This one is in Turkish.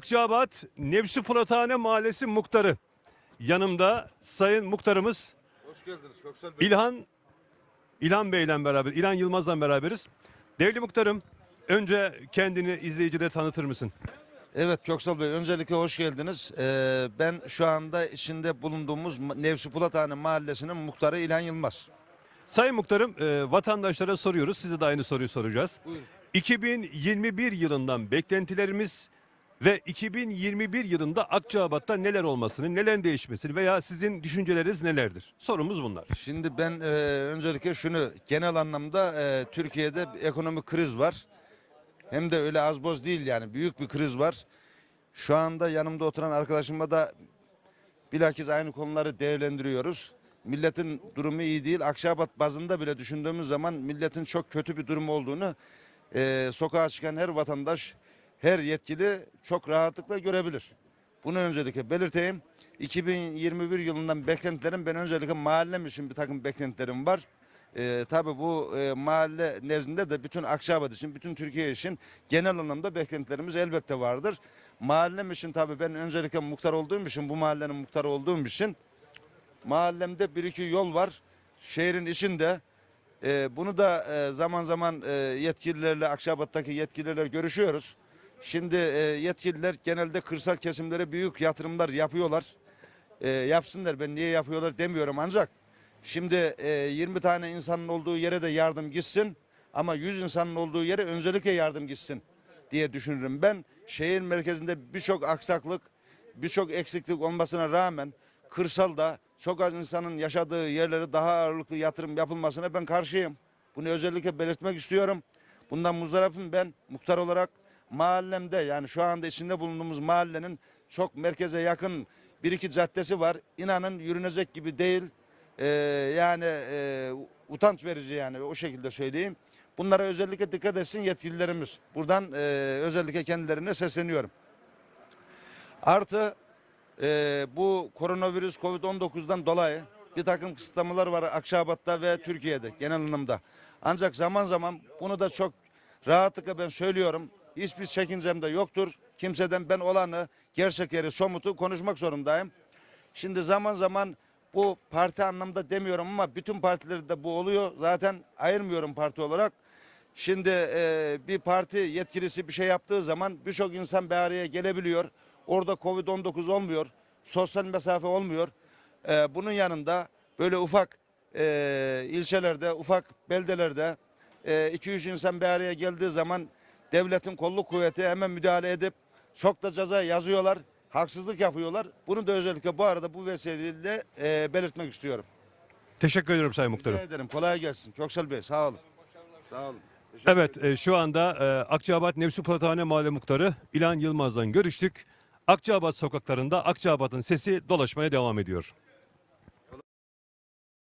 Akçabat Nevşi Pırathane Mahallesi muhtarı. Yanımda sayın muhtarımız Hoş geldiniz Köksal Bey. İlhan İlhan Bey'le beraber, İlhan Yılmaz'la beraberiz. Değerli muhtarım, önce kendini izleyicide tanıtır mısın? Evet Köksal Bey öncelikle hoş geldiniz. Ee, ben şu anda içinde bulunduğumuz Ma- Nevşi Pulathane Mahallesi'nin muhtarı İlhan Yılmaz. Sayın muhtarım, e, vatandaşlara soruyoruz. Size de aynı soruyu soracağız. Buyurun. 2021 yılından beklentilerimiz ve 2021 yılında Akçabat'ta neler olmasını, nelerin değişmesini veya sizin düşünceleriniz nelerdir? Sorumuz bunlar. Şimdi ben e, öncelikle şunu genel anlamda e, Türkiye'de bir ekonomik kriz var. Hem de öyle az boz değil yani büyük bir kriz var. Şu anda yanımda oturan arkadaşımla da bilakis aynı konuları değerlendiriyoruz. Milletin durumu iyi değil. Akşabat bazında bile düşündüğümüz zaman milletin çok kötü bir durumu olduğunu e, sokağa çıkan her vatandaş, her yetkili çok rahatlıkla görebilir. Bunu öncelikle belirteyim. 2021 yılından beklentilerim ben öncelikle mahallem için bir takım beklentilerim var. Ee, tabii bu e, mahalle nezdinde de bütün Akçabat için, bütün Türkiye için genel anlamda beklentilerimiz elbette vardır. Mahallem için tabii ben öncelikle muhtar olduğum için, bu mahallenin muhtarı olduğum için mahallemde bir iki yol var. Şehrin içinde. Ee, bunu da e, zaman zaman e, yetkililerle, Akşabat'taki yetkililerle görüşüyoruz. Şimdi e, yetkililer genelde kırsal kesimlere büyük yatırımlar yapıyorlar. E, yapsınlar ben niye yapıyorlar demiyorum ancak şimdi e, 20 tane insanın olduğu yere de yardım gitsin ama 100 insanın olduğu yere öncelikle yardım gitsin diye düşünürüm. Ben şehir merkezinde birçok aksaklık, birçok eksiklik olmasına rağmen kırsalda çok az insanın yaşadığı yerlere daha ağırlıklı yatırım yapılmasına ben karşıyım. Bunu özellikle belirtmek istiyorum. Bundan muzdarapım ben muhtar olarak mahallemde yani şu anda içinde bulunduğumuz mahallenin çok merkeze yakın bir iki caddesi var. İnanın yürünecek gibi değil. Ee, yani e, utanç verici yani o şekilde söyleyeyim. Bunlara özellikle dikkat etsin yetkililerimiz. Buradan e, özellikle kendilerine sesleniyorum. Artı e, bu koronavirüs Covid-19'dan dolayı bir takım kısıtlamalar var Akşabat'ta ve Türkiye'de genel anlamda. Ancak zaman zaman bunu da çok rahatlıkla ben söylüyorum. Hiçbir çekincem de yoktur. Kimseden ben olanı, gerçekleri, somutu konuşmak zorundayım. Şimdi zaman zaman bu parti anlamda demiyorum ama bütün partilerde bu oluyor. Zaten ayırmıyorum parti olarak. Şimdi e, bir parti yetkilisi bir şey yaptığı zaman birçok insan bir araya gelebiliyor. Orada Covid-19 olmuyor. Sosyal mesafe olmuyor. E, bunun yanında böyle ufak e, ilçelerde, ufak beldelerde 2-3 insan bir araya geldiği zaman devletin kolluk kuvveti hemen müdahale edip çok da ceza yazıyorlar. Haksızlık yapıyorlar. Bunu da özellikle bu arada bu vesileyle e, belirtmek istiyorum. Teşekkür ediyorum sayın Rica muhtarım. ederim. Kolay gelsin. Köksal Bey sağ olun. Sağ olun. Evet, e, şu anda e, Akçabat Nevşi Pırathane Mahalle Muhtarı İlhan Yılmaz'dan görüştük. Akçabat sokaklarında Akçabat'ın sesi dolaşmaya devam ediyor.